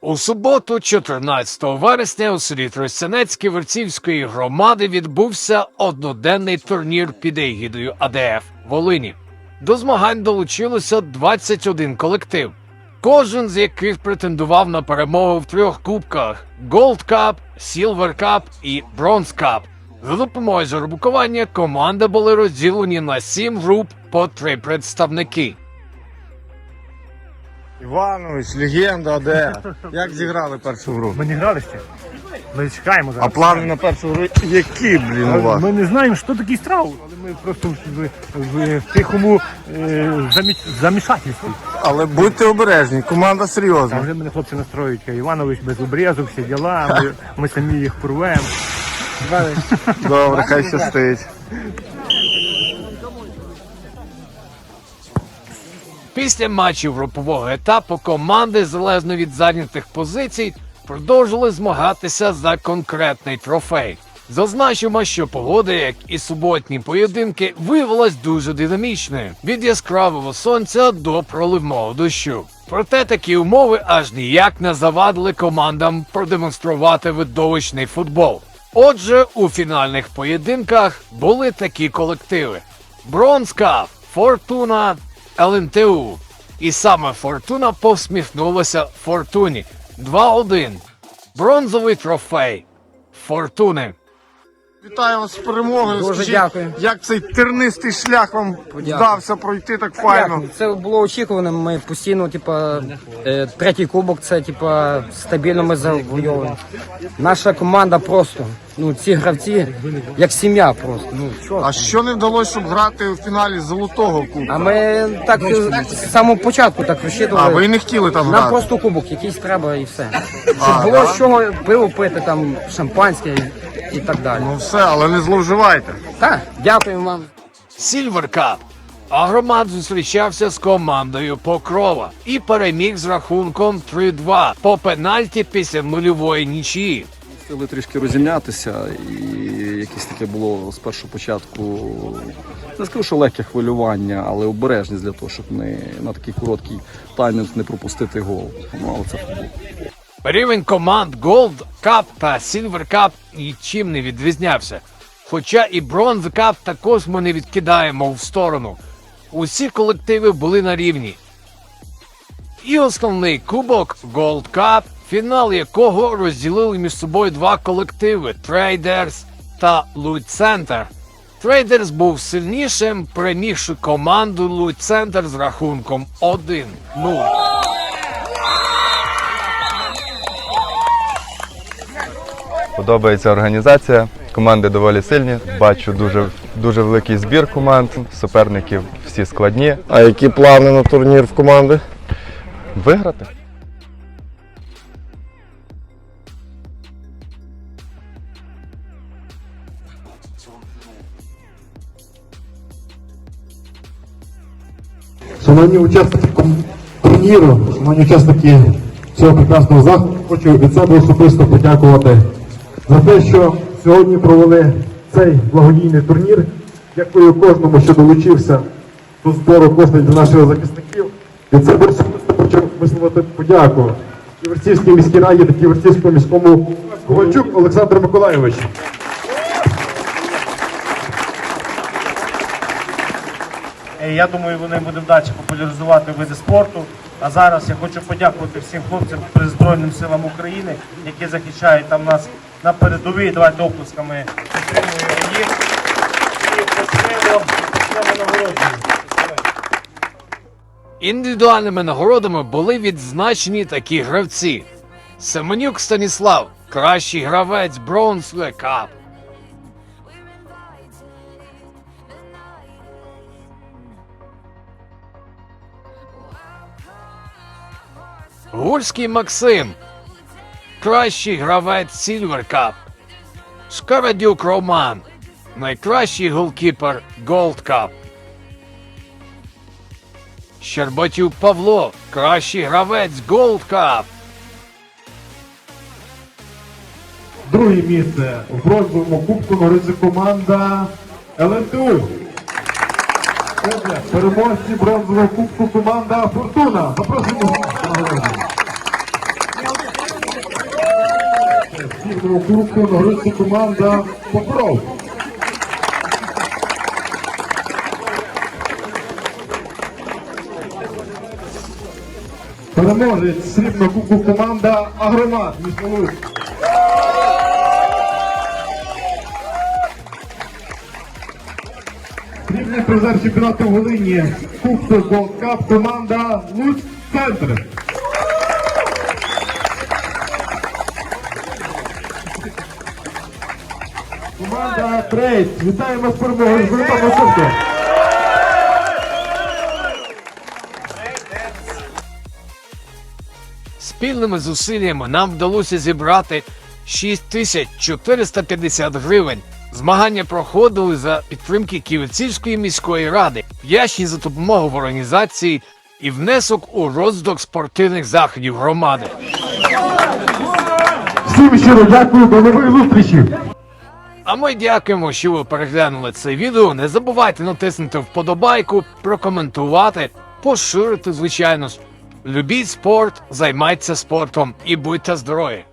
У суботу, 14 вересня, у селі Тростянецьке Верцівської громади відбувся одноденний турнір під егідою АДФ Волині. До змагань долучилося 21 колектив, кожен з яких претендував на перемогу в трьох кубках: Gold Cup, Silver Cup і Bronze Cup. За допомогою зарубукування команди були розділені на сім груп по три представники. Іванович, легенда, де? Як зіграли першу гру? Ми не грали ще. Ми чекаємо зараз. А плани на першу гру які, блін, у вас? Ми не знаємо, що таке страв, але ми просто в, в, в тихому е, замі, замішательстві. Але будьте обережні, команда серйозна. вже мене хлопці настроюють, каже, Іванович без обрізок, всі діла, ми, ми самі їх порвемо. Добре, хай щастить. Після матчів групового етапу команди, залежно від зайнятих позицій, продовжили змагатися за конкретний трофей. Зазначимо, що погода, як і суботні поєдинки, виявилась дуже динамічною від яскравого сонця до проливного дощу. Проте такі умови аж ніяк не завадили командам продемонструвати видовищний футбол. Отже, у фінальних поєдинках були такі колективи: Бронска, Фортуна, ЛНТУ. І саме Фортуна посміхнулася Фортуні. 2-1. Бронзовий трофей. Фортуни. Вітаю вас з перемогою. Дуже Скажіть, дякую. Як цей тернистий шлях вам вдався пройти так файно? Як? Це було очікувано. Ми постійно, типа, е, третій кубок, це типа стабільно ми завойовуємо. Наша команда просто, ну ці гравці, як сім'я просто. Ну що. А що не вдалося, щоб грати у фіналі золотого кубка? А ми так е, з самого початку так А розчитували. ви не хотіли там Нам грати? просто кубок якийсь треба і все. Щоб було з чого пиво пити, там шампанське і, так далі. Ну все, але не зловживайте. Так, дякуємо вам. Сільвер Кап. Агромат зустрічався з командою Покрова і переміг з рахунком 3-2 по пенальті після нульової нічиї. Хотіли трішки розім'ятися, і якесь таке було з першого початку. Не скажу, що легке хвилювання, але обережність для того, щоб не на такий короткий таймінг не пропустити гол. Ну, але це футбол. Рівень команд Gold Cup та Silver Cup нічим не відрізнявся. Хоча і Cup також ми не відкидаємо в сторону. Усі колективи були на рівні. І основний кубок Gold Cup, фінал якого розділили між собою два колективи Traders та Loot Center. Traders був сильнішим, перемігши команду Center з рахунком 1-0. Подобається організація. Команди доволі сильні. Бачу дуже дуже великий збір команд. Суперників всі складні. А які плани на турнір в команди? Виграти. Шановні учасники турніру, шановні учасники цього прекрасного заходу, хочу від себе особисто подякувати за те, що сьогодні провели цей благодійний турнір. Дякую кожному, що долучився до збору коштів для наших захисників. Від себе хочу висловити подяку Ківерцівській міській раді та Ківерцівському міському Ковальчук Олександр Миколайович. Е, Я думаю, вони будуть далі популяризувати види спорту. А зараз я хочу подякувати всім хлопцям при Збройним силам України, які захищають там нас на передовій. Давайте оплесками підтримуємо їх і почнемо нагородження. Індивідуальними нагородами були відзначені такі гравці: Семенюк Станіслав, кращий гравець Bronze Cup. Гурський Максим, кращий гравець Silver Cup. Шкарадюк Роман, найкращий голкіпер Gold Cup. Щербатюк Павло, кращий гравець Gold Cup. Друге місце в бронзовому кубку нагородиться команда ЛНТУ. Отже, переможці бронзового кубку команда Фортуна. Запрошуємо Срібного кубку нагородиться команда Покров. Переможець срібного кубку команда Агромат. Луцьк. Срібний призер чемпіонату Волині Кубку Cup команда Луцьк Центр. Трейд. Вітаємо з перемогою з великого Кубку. Спільними зусиллями нам вдалося зібрати 6450 гривень. Змагання проходили за підтримки Київцівської міської ради, вдячні за допомогу в організації і внесок у розвиток спортивних заходів громади. Всім щиро дякую, до нових зустрічей. А ми дякуємо, що ви переглянули це відео. Не забувайте натиснути вподобайку, прокоментувати, поширити, звичайно. Любіть спорт, займайтеся спортом і будьте здорові!